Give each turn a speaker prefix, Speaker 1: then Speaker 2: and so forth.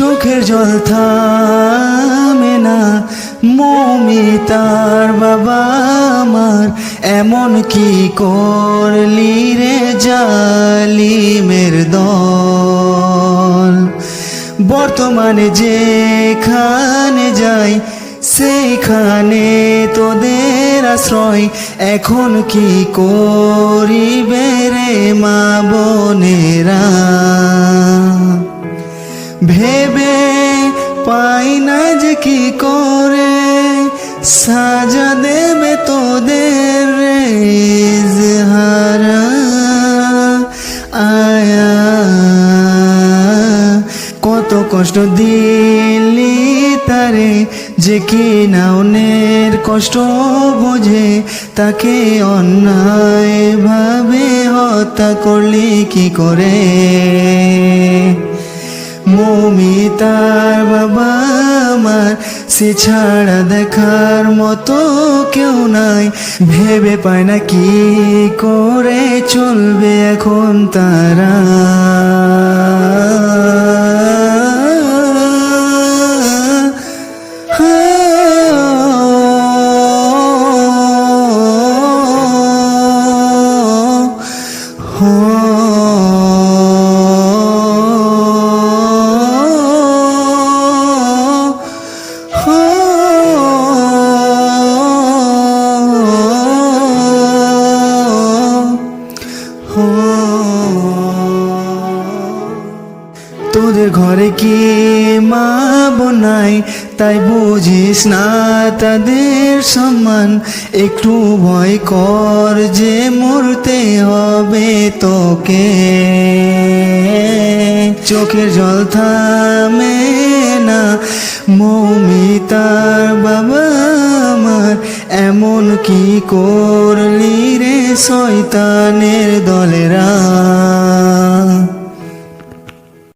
Speaker 1: চোখের জল থামে না। মমিতার বাবা আমার, এমন কি করলি রে জালিমের দল? বর্তমানে যেখানে যাই সেইখানে তোদের আশ্রয়। এখন কি করিবে রে মা বোনেরা? ভেবে পাই না যে কি করে, সাজা দেবে তোদের রে ইজহারা আয়া। কত কষ্ট দিলি তারে যে কি না অন্যের কষ্ট বোঝে, তাকে অন্যায় ভাবে হত্যা করলি কি করে? মমিতার বাবা আমার, সে ছাড়া দেখার মতো কেউ নাই। ভেবে পায় না কি করে চলবে এখন তারা। তোদের ঘরে কি মা বোনাই তাই বুঝিস না তাদের সম্মান। একটু ভয় কর যে মরতে হবে তোকে। চোখের জল থামে না, মৌমিতার বাবা আমার। এমন কি করলি রে শয়তানের দলেরা?